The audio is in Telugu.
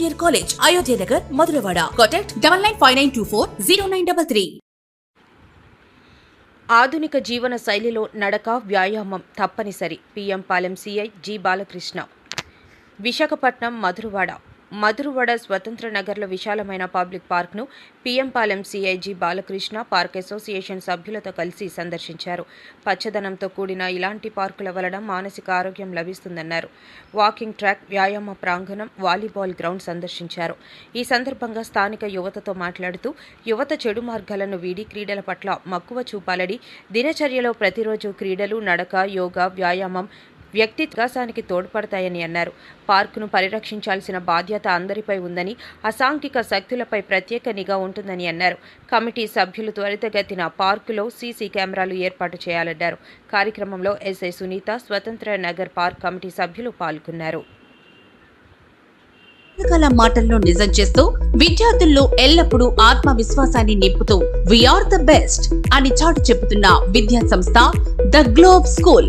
college Ayodhya Nagar Madhurawada contact double nine five nine two four zero nine double three ఆధునిక జీవన శైలిలో నడక వ్యాయామం తప్పనిసరి. PM Palem CI G Balakrishna. Visakhapatnam Madhurawada. Madhurawada స్వతంత్ర నగర్లో విశాలమైన public పార్క్ను PM Palem CI G Balakrishna park association సభ్యులతో కలిసి సందర్శించారు. పచ్చదనంతో కూడిన ఇలాంటి పార్కుల వలన మానసిక ఆరోగ్యం లభిస్తుందన్నారు. వాకింగ్ ట్రాక్ వ్యాయామ ప్రాంగణం వాలీబాల్ గ్రౌండ్ సందర్శించారు. ఈ సందర్భంగా స్థానిక యువతతో మాట్లాడుతూ యువత చెడు మార్గాలను వీడి క్రీడల పట్ల మక్కువ చూపాలని దినచర్యలో ప్రతిరోజు క్రీడలు నడక యోగా వ్యాయామం వ్యక్తి వికాసానికి తోడ్పడతాయని అన్నారు. పార్కును పరిరక్షించాల్సిన బాధ్యత అందరిపై ఉందని అసాంఘిక శక్తులపై ప్రత్యేక నిఘా ఉంటుందని అన్నారు. కమిటీ సభ్యులు త్వరితగతిన పార్కులో సీసీ కెమెరాలు ఏర్పాటు చేయాలన్నారు. కార్యక్రమంలో ఎస్ఐ సునీత స్వతంత్ర నగర్ పార్క్ కమిటీ సభ్యులు పాల్గొన్నారు. పుస్తకాల మాటల్లో నిజం చేస్తూ విద్యార్థుల్లో ఎల్లప్పుడూ ఆత్మవిశ్వాసాన్ని నింపుతూ వీఆర్ ద బెస్ట్ అని చాటు చెబుతున్న విద్యా సంస్థ ద గ్లోబ్ స్కూల్